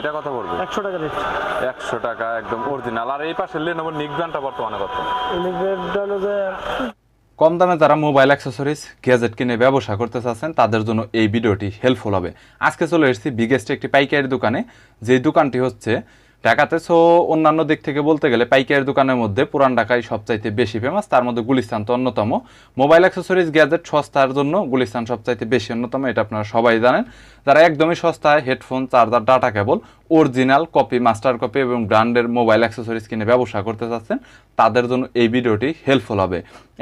এটা কত পড়বে? একশো টাকা রেট একশো টাকা একদম অরিজিনাল আর এই পাশে লেনোভো নিকব্যান্ডটা বর্তমানে কত? ইলেকট্রিকটা হলো যে কম দামে যারা মোবাইল অ্যাক্সেসরিজ গ্যাজেট কিনে ব্যবসা করতে চাচ্ছেন তাদের জন্য এই ভিডিওটি হেল্পফুল হবে। আজকে চলে এসেছি বিগেস্ট একটি পাইকারি দোকানে। যে দোকানটি হচ্ছে ঢাকাতে সো অন্যান্য দিক থেকে বলতে গেলে পাইকারি দোকানের মধ্যে পুরান ঢাকায় সবচাইতে বেশি ফেমাস তার মধ্যে গুলিস্তান তো অন্যতম। মোবাইল অ্যাক্সেসরিজ গ্যাজেট সস্তার জন্য গুলিস্তান সবচাইতে বেশি অন্যতম, এটা আপনারা সবাই জানেন। যারা একদমই সস্তায় headphone charger data cable original copy, master copy এবং ব্র্যান্ডের মোবাইল অ্যাক্সেসরিজ কিনে ব্যবসা করতে চাচ্ছেন, তাদের জন্য এই ভিডিওটি হেল্পফুল হবে।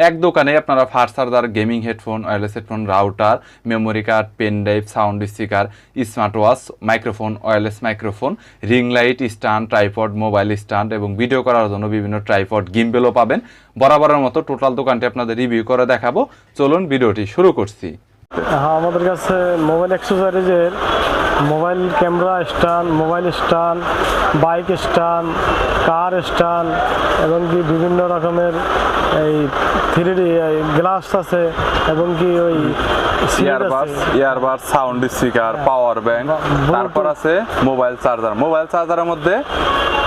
এক দোকানে আপনারা fast charger gaming headphone wireless headphone router memory card pen drive sound speaker smart watch microphone wireless microphone ring light stand tripod mobile stand এবং ভিডিও করার জন্য বিভিন্ন ট্রাইপড গিম্বেলও পাবেন। বরাবরের মতো টোটাল দোকানটি আপনাদের রিভিউ করে দেখাবো। চলুন ভিডিওটি শুরু করছি। হ্যাঁ আমাদের কাছে mobile অ্যাক্সেসরিজের mobile camera stand mobile stand bike stand car stand এবং কি বিভিন্ন রকমের এই থ্রি ডি গ্লাস আছে এবং কি ওই earbuds earbuds sound speaker power bank তারপর আছে মোবাইল চার্জার মোবাইল চার্জারের মধ্যে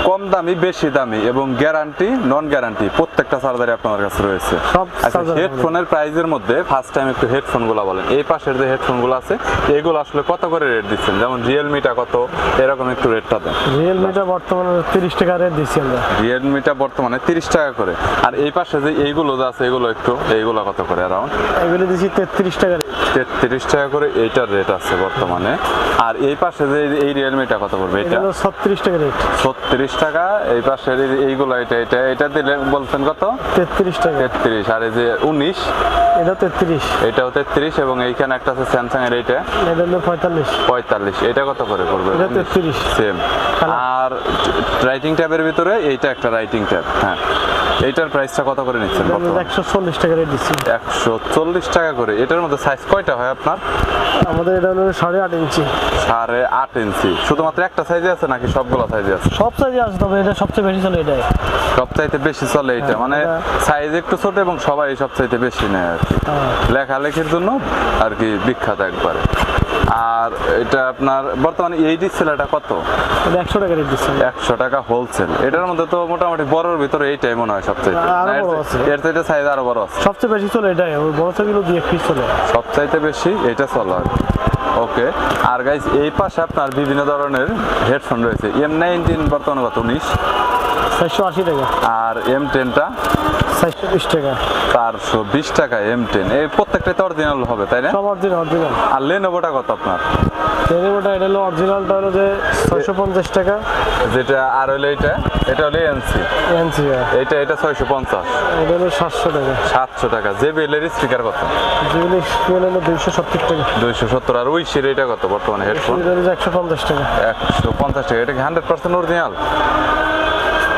কম দামি বেশি দামি এবং গ্যারান্টি নন গ্যারান্টি প্রত্যেকটা চার্জারই আপনার কাছে রয়েছে। সব আচ্ছা হেডফোনের প্রাইজের মধ্যে ফার্স্ট টাইম একটু হেডফোনগুলা বলেন। এই পাশের যে হেডফোনগুলো আছে এগুলো আসলে কত করে রেট দিচ্ছেন? যেমন রিয়েলমিটা কত এরকম একটু রেটটা দেন। রিয়েলমিটা বর্তমানে তিরিশ টাকা রেট দিচ্ছি আমরা। রিয়েলমিটা বর্তমানে তিরিশ টাকা করে। আর এই পাশে যে এইগুলো যে আছে এগুলো একটু এইগুলো কত করে অ্যারাউন্ড এগুলো দিচ্ছি তেত্রিশ টাকা। তেত্রিশ টাকা করে এইটার রেট আছে বর্তমানে। আর এই পাশে যে এই রিয়েলমিটা কত পড়বে এটা? ছত্রিশ টাকা রেট ছত্রিশ টাকা এই পাশের এই- এইগুলো এটা এটা এটা দিলে বলছেন কত? তেত্রিশ টাকা। তেত্রিশ আর এই যে উনিশ এটা তেত্রিশ। এটাও তেত্রিশ এবং এইখানে একটা আছে স্যামসাং এর এইটা এটা হলো পঁয়তাল্লিশ। পঁয়তাল্লিশ। এটা কত করে পড়বে? এটা তেত্রিশ। সেম। আর রাইটিং ট্যাবের ভিতরে এইটা একটা রাইটিং ট্যাব হ্যাঁ। এইটার প্রাইসটা কত করে নিচ্ছেন একশো চল্লিশ টাকা রেট দিচ্ছি। একশো চল্লিশ টাকা করে। এটার মধ্যে সাইজ কয়টা হয় আপনার? আমাদের এটা হলো সাড়ে আট ইঞ্চি। সাড়ে আট ইঞ্চি। শুধুমাত্র একটা সাইজে আছে নাকি সবগুলো সাইজে আছে? সব সাইজে আছে তবে এটা সবচেয়ে বেশি চলে এটাই। সবচাইতে বেশি চলে এটা হ্যাঁ, মানে সাইজ একটু ছোট এবং সবাই সবচাইতে বেশি নেয় আর কি। হ্যাঁ। লেখালেখির জন্য আর কি বিখ্যাত একবারে। আর এটা আপনার বর্তমানে এই ডিসপ্লেটা কত? একশো টাকা রেট দিচ্ছি একশো টাকা হোলসেল এটার মধ্যে তো মোটামুটি বড়র ভিতরে এইটাই মনে হয় সবচেয়ে আরও এর চাইতে সাইজ আরও বড় আছে। সবচেয়ে বেশি চলে এটাই ওই বড় সাইজগুলো দিয়ে পিস চলে। সবচাইতে বেশি এটা চলে ওকে আর গাইজ এই পাশে আপনার বিভিন্ন ধরনের হেডফোন রয়েছে। এম নাইনটিন বর্তমানে কত উনিশ? চারশো আশি টাকা। আর এম টেনটা টাকা। চারশো বিশ টাকা এম টেন এই প্রত্যেকটা তো অরিজিনাল হবে তাই না? সব অরিজিনাল অরিজিনাল আর লেনোভোটা কত আপনার? টেলিমোটা এটা হলো অরিজিনালটা হলো যে ছয়শো পঞ্চাশ টাকা। যেটা আর হলো এটা এটা হলো এনসি এনসি এটা এটা ছয়শো পঞ্চাশ। এটা হলো সাতশো টাকা। সাতশো টাকা। যে বেলের স্পিকার কত? যেগুলি স্কেল হলো দুইশো সত্তর টাকা। দুইশো সত্তর। আর ওই সির এটা কত বর্তমানে হেডফোন একশো পঞ্চাশ টাকা। একশো পঞ্চাশ টাকা। এটা কি hundred percent original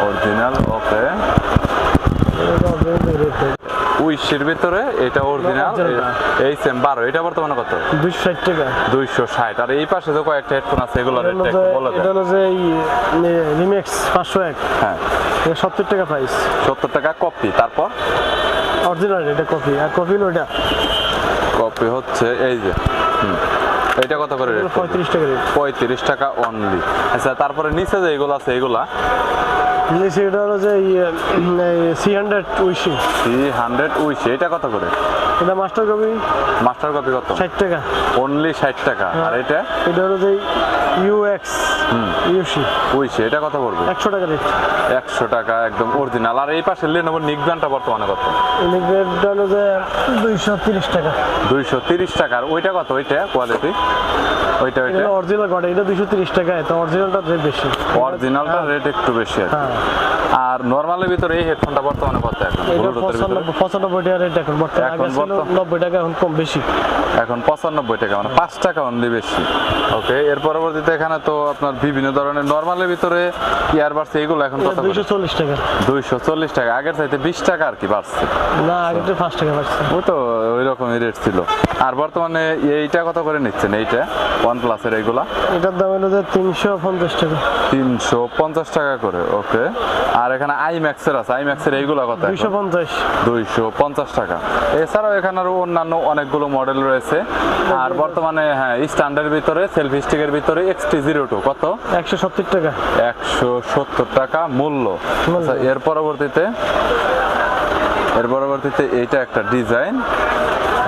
original okay. উইশির ভিতরে এটা অরিজিনাল এই সেম বারো এটা বর্তমানে কত? দুইশো ষাট টাকা। দুইশো ষাট আর এই পাশে তো কয়েকটা হেডফোন আছে এগুলো এটা হলো যে হলো রিমেক্স পাঁচশো এক। হ্যাঁ। সত্তর টাকা প্রাইস সত্তর টাকা কপি তারপর? অরিজিনাল এটা কপি আর কপি হলো এটা। কপি হচ্ছে এই যে এটা কত করে রেট পঁয়ত্রিশ টাকা রেট পঁয়ত্রিশ টাকা অনলি আচ্ছা তারপরে নিচে যে এগুলো আছে এগুলা? নিচে এটা হলো যে সি হান্ড্রেড উইশি। সি হান্ড্রেড উইশি এটা কত করে? এটা মাস্টার কপি? মাস্টার কপি কত? ষাট টাকা। অনলি ষাট টাকা। আর এটা? এটা হলো যে ইউএক্স ইউসি এটা কত পড়বে একশো টাকা রেট একশো টাকা একদম অরিজিনাল আর এই পাশে লেনোভো নিকব্যান্ডটা বর্তমানে কত? ইলেকট্রিকটা হলো যে দুইশো তিরিশ টাকা। দুইশো তিরিশ টাকা। আর ওইটা কত? ওইটা কোয়ালিটি ওইটা ওইটা? অরিজিনাল কটা এটা দুইশো তিরিশ টাকায় তো অরিজিনালটা রেট বেশি। অরিজিনালটা রেট একটু বেশি আর। হ্যাঁ। নর্মালের ভিতরে এই হেডফোনটা বর্তমানে কত এখন? পঁচানব্বই টাকা রেট এখন বর্তমানে। এখন আগে ছিল বর্তমান- নব্বই টাকা এখন কম বেশি। এখন পঁচানব্বই টাকা মানে পাঁচ টাকা অনলি বেশি। ওকে এর পরবর্তীতে এখানে তো আপনার বিভিন্ন ধরনের নর্মালের ভিতরে ইয়ারবাডস এইগুলো এখন কত দুইশো চল্লিশ টাকা। দুইশো চল্লিশ টাকা আগের চাইতে বিশ টাকা আর কি বাড়ছে। না আগে তো পাঁচ টাকা পাচ্ছি ওই তো ওই রকমই রেট ছিল। আর বর্তমানে এইটা কত করে নিচ্ছেন এইটা? ওয়ান প্লাসের এইগুলা এটার দাম হলো যে তিনশো পঞ্চাশ টাকা। তিনশো পঞ্চাশ টাকা করে ওকে। আর এখানে আই ম্যাক্সের আছে আই ম্যাক্সের এইগুলা কত এখন? দুইশো পঞ্চাশ। দুইশো পঞ্চাশ টাকা। এছাড়াও এখানে আরও অন্যান্য অনেকগুলো মডেল রয়েছে। আর বর্তমানে হ্যাঁ স্ট্যান্ডার্ড ভিতরে সেলফি স্টিকের ভিতরে এক্সটি জিরো টু কত? একশো সত্তর টাকা। একশো সত্তর টাকা মূল্য। আচ্ছা এর পরবর্তীতে এর পরবর্তীতে এইটা একটা ডিজাইন।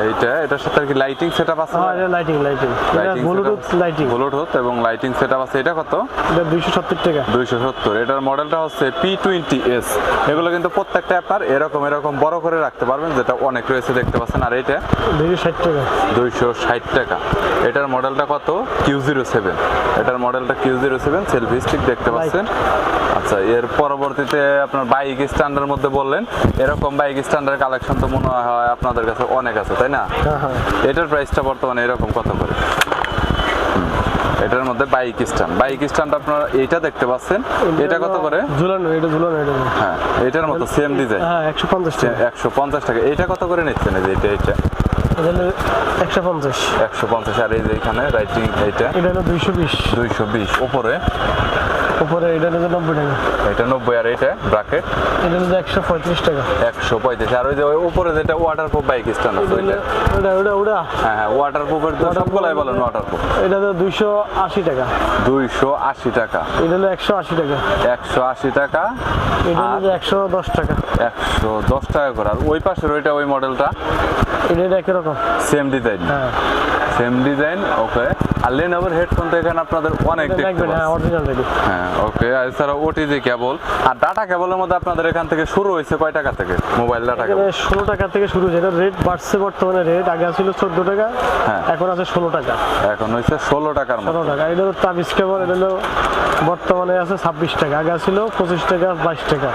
এইটা এটার সাথে কি লাইটিং সেটআপ আছে হ্যাঁ এটা লাইটিং লাইটিং এটা ব্লুটুথ লাইটিং ব্লুটুথ এবং লাইটিং সেটআপ আছে এটা কত? এটা দুইশো সত্তর টাকা। দুইশো সত্তর। এটার মডেলটা হচ্ছে পি টোয়েন্টি এস এগুলো কিন্তু প্রত্যেকটা আপনার এরকম এরকম বড় করে রাখতে পারবেন যেটা অনেক রয়েছে দেখতে পাচ্ছেন। আর এটা দুইশো ষাট টাকা। দুইশো ষাট টাকা। এটার মডেলটা কত? কিউ জিরো সেভেন এটার মডেলটা Q zero seven selfie stick দেখতে পাচ্ছেন? আচ্ছা এর পরবর্তীতে আপনার বাইক স্ট্যান্ডের মধ্যে বললেন। এরকম বাইক স্ট্যান্ডের কালেকশন তো মনে হয় আপনাদের কাছে অনেক আছে। তাই না? হ্যাঁ হ্যাঁ। এটার প্রাইসটা বর্তমানে এরকম কত করে এটার মধ্যে বাইক স্ট্যান্ড বাইক স্ট্যান্ড আপনারা এটা দেখতে পাচ্ছেন? এটা কত করে? ঝুলানো এটা ঝুলানো এটা হ্যাঁ এটার মতো সেম ডিজাইন হ্যাঁ একশো পঞ্চাশ টাকা। একশো পঞ্চাশ টাকা। এটা কত করে নিচ্ছেন এই যে এটা এটা একশো পঞ্চাশ। একশো পঞ্চাশ। আর এই যে এখানে রাইটিং এইটা? এটা হলো দুইশো বিশ। দুইশো বিশ। উপরে? উপরে এটা হলো নব্বই টাকা। এটা নব্বই আর এটা ব্রাকেট এটা হলো একশো পঁয়ত্রিশ টাকা। একশো পঁয়ত্রিশ আর ওই যে উপরে যেটা ওয়াটার প্রুফ বাইক স্ট্যান্ড আছে ওইটা? ওটা ওটা ওটা। হ্যাঁ হ্যাঁ ওয়াটার প্রুফের তো সবগুলাই বলেন ওয়াটার প্রুফ এটা হলো দুইশো আশি টাকা। দুইশো আশি টাকা। এটা হলো একশো আশি টাকা। একশো আশি টাকা এটা হলো একশো দশ টাকা। একশো দশ টাকা করে আর ওই পাশের ওইটা ওই মডেলটা এটা একই রকম। সেম ডিজাইন হ্যাঁ। সেম ডিজাইন ওকে আর লেনোভোর হেডফোন তো এখানে আপনাদের অনেক দেখতে হ্যাঁ ওকে আর এছাড়া ওটিজি কেবল আর ডাটা কেবলের মধ্যে আপনাদের এখান থেকে শুরু হয়েছে কয় টাকা থেকে? মোবাইল ডাটা কেবল ষোলো টাকা থেকে শুরু হয়েছে। এটা রেট বাড়ছে বর্তমানে রেট আগে ছিল চোদ্দ টাকা হ্যাঁ। এখন আছে ষোলো টাকা। এখন হয়েছে ষোলো টাকার ষোলো টাকা। এটা হলো তাবিজ কেবল এটা হলো বর্তমানে আছে ছাব্বিশ টাকা আগে ছিল পঁচিশ টাকা বাইশ টাকা।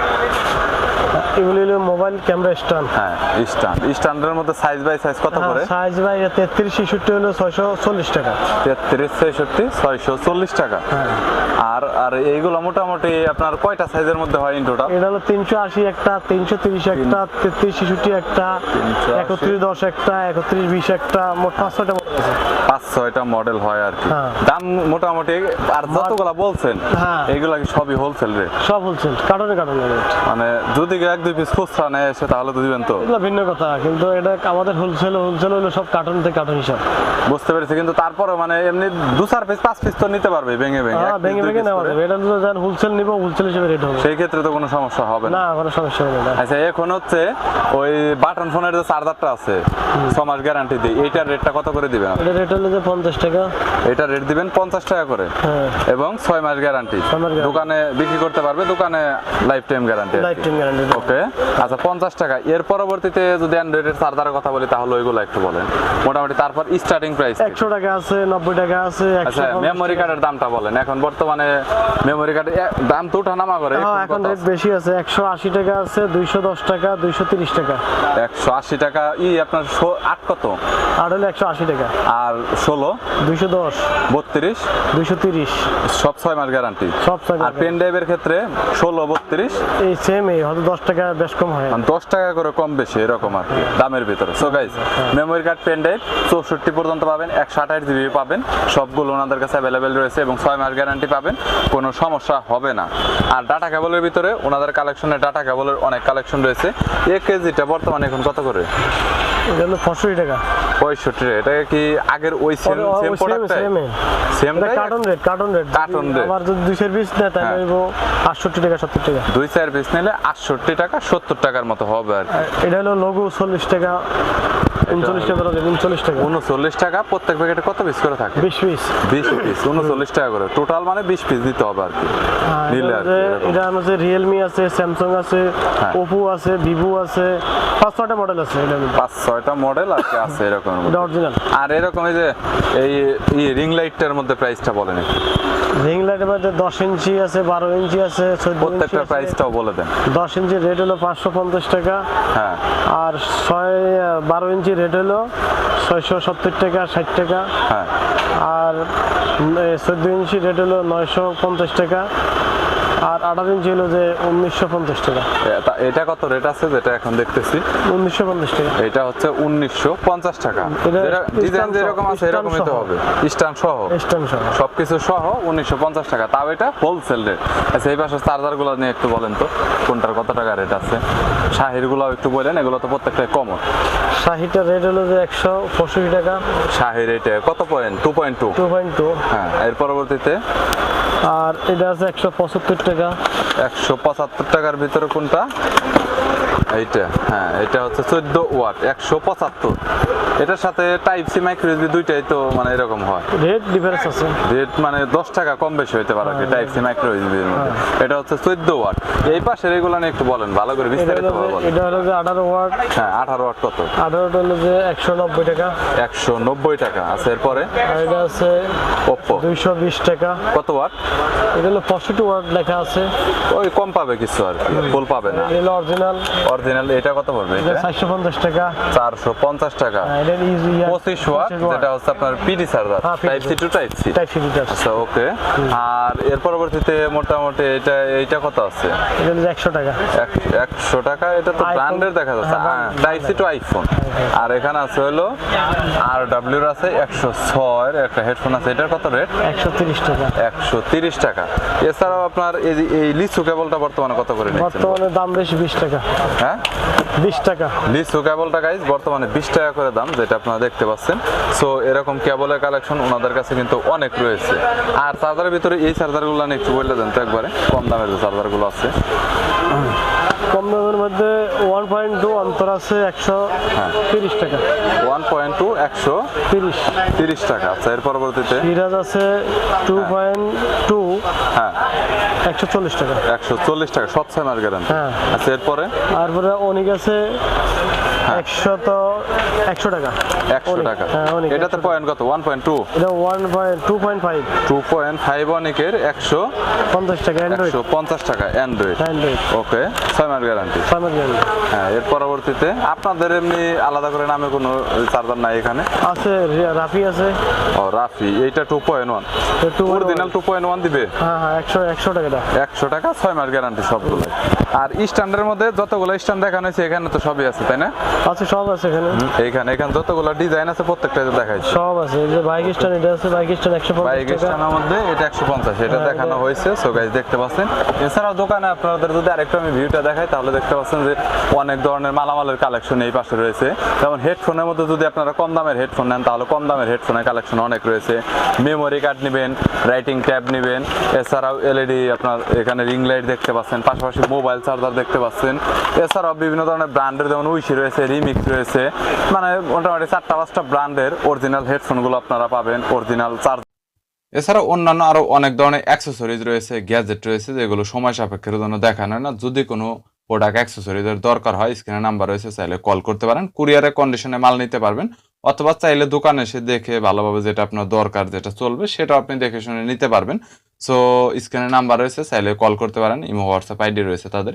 এগুলি হলো মোবাইল ক্যামেরা স্ট্যান্ড। হ্যাঁ স্ট্যান্ড। স্ট্যান্ডের মধ্যে সাইজ বাই সাইজ কত করে? সাইজ বাই তেত্রিশ ছেষট্টি হলো ছয়শো চল্লিশ টাকা। তেত্রিশ ছেষট্টি ছয়শো চল্লিশ টাকা। হ্যাঁ। আর আর এইগুলো মোটামুটি আপনার কয়টা সাইজের মধ্যে হয় এটা হলো তিনশো আশি একটা তিনশো তিরিশ একটা তেত্রিশ একটা একত্রিশ দশ একটা একত্রিশ বিশ একটা মোট পাঁচ ছয়টা আছে। পাঁচ ছয়টা মডেল হয় আর কি। হ্যাঁ। দাম মোটামুটি আর যতগুলা বলছেন হ্যাঁ। কি সবই হোলসেল রেট সব হোলসেল রেট মানে যদি এক দুই পিস খুচরা নেয় এসে তাহলে তো দিবেন তো? এগুলো ভিন্ন কথা কিন্তু এটা আমাদের হোলসেল হোলসেল হলো সব কার্টন থেকে কার্টন হিসাব। বুঝতে পেরেছি কিন্তু তারপরে মানে এমনি দু চার পিস পাঁচ পিস তো নিতে পারবে ভেঙে ভেঙে piece নেওয়া যাবে। এটা যান হোলসেল নিবো হোলসেল হিসেবে রেট হবে। সেই ক্ষেত্রে তো কোনো সমস্যা হবে না। কোনো সমস্যা হবে না। আচ্ছা এখন হচ্ছে ওই বাটন ফোনের যে চার্জারটা আছে ছ মাস গ্যারান্টি দিই এইটার রেটটা কত করে দিবেন এটা রেট হলো যে পঞ্চাশ টাকা। এটা রেট দিবেন পঞ্চাশ টাকা করে। হ্যাঁ। এবং মাস গ্যারান্টি। দোকানে বিক্রি করতে পারবে দোকানে lifetime guarantee lifetime guarantee okay আচ্ছা পঞ্চাশ টাকা। এর পরবর্তীতে যদি অ্যান্ড্রয়েডের চার্জারের কথা বলি তাহলে ওইগুলো একটু বলেন। মোটামুটি তারপর স্টার্টিং প্রাইস একশো টাকা আছে নব্বই টাকা আছে আচ্ছা মেমোরি কার্ডের দামটা বলেন। এখন বর্তমানে মেমোরি কার্ডের দাম তো উঠানামা করে হ্যাঁ এখন রেট বেশি আছে একশো আশি টাকা আছে দুইশো দশ টাকা দুইশো তিরিশ টাকা। একশো আশি টাকা ই আপনার ষো- আট কত? আর হলো একশো আশি টাকা। আর ষোলো? দুইশো দশ। বত্রিশ? দুইশো তিরিশ। সব ছয় মাস গ্যারান্টি সব টাকা আর পেন ড্রাইভের ক্ষেত্রে ষোলো বত্রিশ? এই সেম এই হয়তো দশ টাকা বেশ কম হয়। মানে দশ টাকা করে কম বেশি এরকম আর দামের ভিতরে। So guys memory card pen drive চৌষট্টি পর্যন্ত পাবেন একশো আঠাশ জিবি পাবেন। সবগুলো ওনাদের কাছে অ্যাভেলেবেল রয়েছে এবং ছয় মাস গ্যারান্টি পাবেন। কোনো সমস্যা হবে না। আর ডাটা কেবলের ভিতরে ওনাদের কালেকশনে ডাটা কেবলের অনেক কালেকশন রয়েছে। এক কেজিটা বর্তমানে এখন কত করে? এটা হলো পঁয়ষট্টি টাকা। পঁয়ষট্টি এটা কি আগের ওই same same. Same carton rate carton rate যদি পিস নেয় তাহলে হ্যাঁ। হইব টাকা টাকা। পিস নিলে আটষট্টি টাকা সত্তর টাকার মতো হবে আর কি। আর এটা হলো লঘু চল্লিশ টাকা। উনচল্লিশ টাকা করে উনচল্লিশ টাকা। উনচল্লিশ টাকা প্রত্যেক প্যাকেটে কত পিস করে থাকে? বিশ পিস বিশ পিস উনচল্লিশ টাকা করে। টোটাল মানে বিশ পিস দিতে হবে আর কি। নিলে আর এরকম। এটা হচ্ছে রিয়েলমি আছে স্যামসাং আছে হ্যাঁ। ওপো আছে ভিভো আছে পাঁচ ছয়টা মডেল আছে পাঁচ ছয়টা মডেল আর কি আছে এরকম অরিজিনাল আর এরকম এই যে এই রিং লাইটটার মধ্যে প্রাইসটা বলেন একটু। রিং লাইটের মধ্যে দশ ইঞ্চি আছে বারো ইঞ্চি আছে প্রত্যেকটা প্রাইসটাও বলে দেন। দশ ইঞ্চি রেট হলো পাঁচশো পঞ্চাশ টাকা। হ্যাঁ। আর ছয় বারো ইঞ্চি রেট হলো ছয়শো সত্তর টাকা ষাট টাকা। হ্যাঁ। আর চোদ্দ ইঞ্চি রেট হলো নয়শো পঞ্চাশ টাকা। আর আঠারো ইঞ্চি হলো যে উনিশশো পঞ্চাশ টাকা। এটা কত রেট আছে যেটা এখন দেখতেছি? উনিশশো পঞ্চাশ টাকা। এটা হচ্ছে উনিশশো পঞ্চাশ টাকা। ডিজাইন যেরকম আছে এরকমই তো। হবে। স্টান সহ। স্ট্যান্ড সহ। সবকিছু সহ উনিশশো পঞ্চাশ টাকা। তাও এটা হোলসেল রেট আচ্ছা এই পাশে চার্জারগুলো নিয়ে একটু বলেন তো কোনটার কত টাকা রেট আছে? শাহিরগুলো একটু বলেন এগুলো তো প্রত্যেকটাই কমন শাহিটার রেট হলো যে একশো পঁয়ষট্টি টাকা। শাহির এটা কত point two point two two point two হ্যাঁ এর পরবর্তীতে? আর এটা আছে একশো পঁচাত্তর টাকা। একশো পঁচাত্তর টাকার ভিতরে কোনটা? এইটা হ্যাঁ এটা হচ্ছে চোদ্দ ওয়াট একশো পঁচাত্তর। এটার সাথে টাইপ সি মাইক্রো ইউএসবি দুইটাই তো মানে এরকম হয়। রেট ডিফারেন্স আছে। রেট মানে দশ টাকা কম বেশি হইতে পারে টাইপ সি মাইক্রো ইউএসবির মধ্যে। এটা হচ্ছে চোদ্দ ওয়াট। এই পাশের এগুলো নিয়ে একটু বলেন ভালো করে বিস্তারিত বলেন। এটা হলো যে আঠারো ওয়াট। হ্যাঁ আঠারো ওয়াট কত? আঠারোটা হলো যে একশো নব্বই টাকা। একশো নব্বই টাকা। আছে এরপরে? এটা আছে ওপ্পো দুইশো বিশ টাকা। কত ওয়াট? এটা হলো পঁয়ষট্টি ওয়াট লেখা আছে। ওই কম পাবে কিছু আর কি ফুল পাবে না। এটা অরিজিনাল এটা কত পড়বে এটা? টাকা। টাকা। আর এটা ইজি পঁচিশ ওয়াট যেটা হচ্ছে আপনার পিডি চার্জার হ্যাঁ, type C to type C type city আছে ওকে আর এর পরবর্তীতে মোটামুটি এটা এইটা কত আছে? এটা টাকা। এটা তো। ব্র্যান্ডের দেখা যাচ্ছে। হ্যাঁ, টাইপ সি টু আইফোন আর এখানে আছে হলো আর ডাব্লিউর আছে একশো ছয়ের একটা হেডফোন আছে। এটার কত রেট একশো তিরিশ টাকা। একশো তিরিশ টাকা। এছাড়াও আপনার এই লিচু কেবলটা বর্তমানে কত করে নিচ্ছেন? বর্তমানে দাম বেশি বিশ টাকা। হ্যাঁ বিশ টাকা। লিচু কেবলটা গাইজ বর্তমানে বিশ টাকা করে দাম যেটা আপনারা দেখতে পাচ্ছেন। সো এরকম কেবলের কালেকশন ওনাদের কাছে কিন্তু অনেক রয়েছে। আর চার্জারের ভিতরে এই চার্জারগুলো নিয়ে একটু বললে দেন তো একবারে কম দামের যে চার্জারগুলো আছে। কম দামের মধ্যে ওয়ান পয়েন্ট টু অন্তর আছে একশো হ্যাঁ। তিরিশ টাকা। ওয়ান পয়েন্ট টু একশো তিরিশ। তিরিশ টাকা। আচ্ছা এর পরবর্তীতে? সিরাজ আছে টু পয়েন্ট টু হ্যাঁ। একশো চল্লিশ টাকা। একশো চল্লিশ টাকা সব সেমার গ্যারান্টি হ্যাঁ। আচ্ছা এরপরে? তারপরে অনেক আছে হ্যাঁ। একশো তো একশো টাকা। একশো টাকা। হ্যাঁ এটাতে পয়েন্ট কত? ওয়ান পয়েন্ট টু এটা one point two point five two point five অনেকের একশো পঞ্চাশ টাকা একশো পঞ্চাশ টাকা অ্যান্ড্রয়েড অ্যান্ড্রয়েড ওকে ছয় মাস গ্যারান্টি হ্যাঁ এর পরবর্তীতে আপনাদের এমনি আলাদা করে নামে কোনো চার্জার নাই এখানে? আছে রাফি আছে। ও রাফি এইটা two point one original two point one দিবে? হ্যাঁ হ্যাঁ একশো একশো টাকা একশো টাকা ছয় মাস গ্যারান্টি সবগুলো আর স্ট্যান্ডের মধ্যে যতগুলো স্ট্যান্ড দেখানো হয়েছে এখানে তো সবই আছে তাই না? আছে সব আছে এখানে। এইখানে এখানে যতগুলো ডিজাইন আছে প্রত্যেকটা দেখাইছে। সব আছে এই যে বাইক স্ট্যান্ড এটা আছে বাইক স্ট্যান্ড একশো পঞ্চাশ বাইক স্ট্যান্ডের মধ্যে এটা একশো পঞ্চাশ এটা হ্যাঁ, দেখানো হয়েছে সো গাইজ দেখতে পাচ্ছেন। এছাড়াও দোকানে আপনাদের যদি আরেকটু আমি ভিউটা দেখাই তাহলে দেখতে পাচ্ছেন যে অনেক ধরনের মালামালের কালেকশন এই পাশে রয়েছে। যেমন হেডফোনের মধ্যে যদি আপনারা কম দামের হেডফোন নেন তাহলে কম দামের হেডফোনের কালেকশন অনেক রয়েছে। মেমোরি কার্ড নেবেন রাইটিং ট্যাব নেবেন এছাড়াও এলইডি আপনার এখানে রিং লাইট দেখতে পাচ্ছেন পাশাপাশি মোবাইল চার্জার দেখতে পাচ্ছেন। এছাড়াও বিভিন্ন ধরনের ব্র্যান্ডের যেমন উইশি রয়েছে রিমিক্স রয়েছে। মানে মোটামুটি চারটা পাঁচটা ব্র্যান্ডের অরিজিনাল হেডফোনগুলো আপনারা পাবেন অরিজিনাল চার্জ এছাড়া অন্যান্য আরও অনেক ধরনের অ্যাক্সেসরিজ রয়েছে গ্যাজেট রয়েছে, যেগুলো সময় সাপেক্ষের জন্য দেখানো না। যদি কোনো প্রোডাক্ট অ্যাক্সেসরিজের দরকার হয় স্ক্রিনে নাম্বার রয়েছে, চাইলে কল করতে পারেন কুরিয়ারের কন্ডিশনে মাল নিতে পারবেন, অথবা চাইলে দোকানে এসে দেখে ভালোভাবে যেটা আপনার দরকার, যেটা চলবে সেটা আপনি দেখে শুনে নিতে পারবেন। সো স্ক্রিনে নাম্বার রয়েছে, চাইলে কল করতে পারেন, ইমো হোয়াটসঅ্যাপ আইডি রয়েছে তাদের।